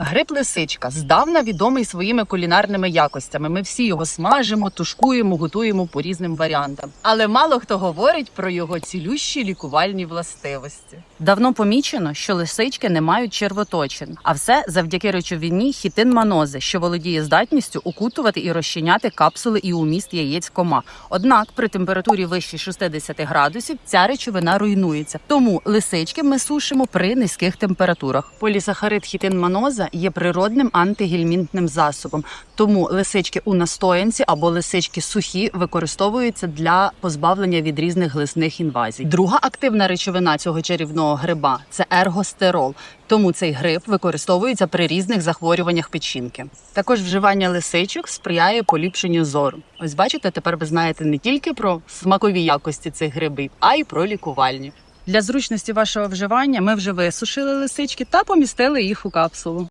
Гриб лисичка здавна відомий своїми кулінарними якостями. Ми всі його смажимо, тушкуємо, готуємо по різним варіантам. Але мало хто говорить про його цілющі лікувальні властивості. Давно помічено, що лисички не мають червоточин, а все завдяки речовині хітин манози, що володіє здатністю укутувати і розчиняти капсули і уміст яєць кома. Однак при температурі вище 60 градусів ця речовина руйнується. Тому лисички ми сушимо при низьких температурах. Полісахарид хітин є природним антигельмінтним засобом. Тому лисички у настоянці або лисички сухі використовуються для позбавлення від різних глисних інвазій. Друга активна речовина цього чарівного гриба це ергостерол. Тому цей гриб використовується при різних захворюваннях печінки. Також вживання лисичок сприяє поліпшенню зору. Ось бачите, тепер ви знаєте не тільки про смакові якості цих грибів, а й про лікувальні. Для зручності вашого вживання ми вже висушили лисички та помістили їх у капсулу.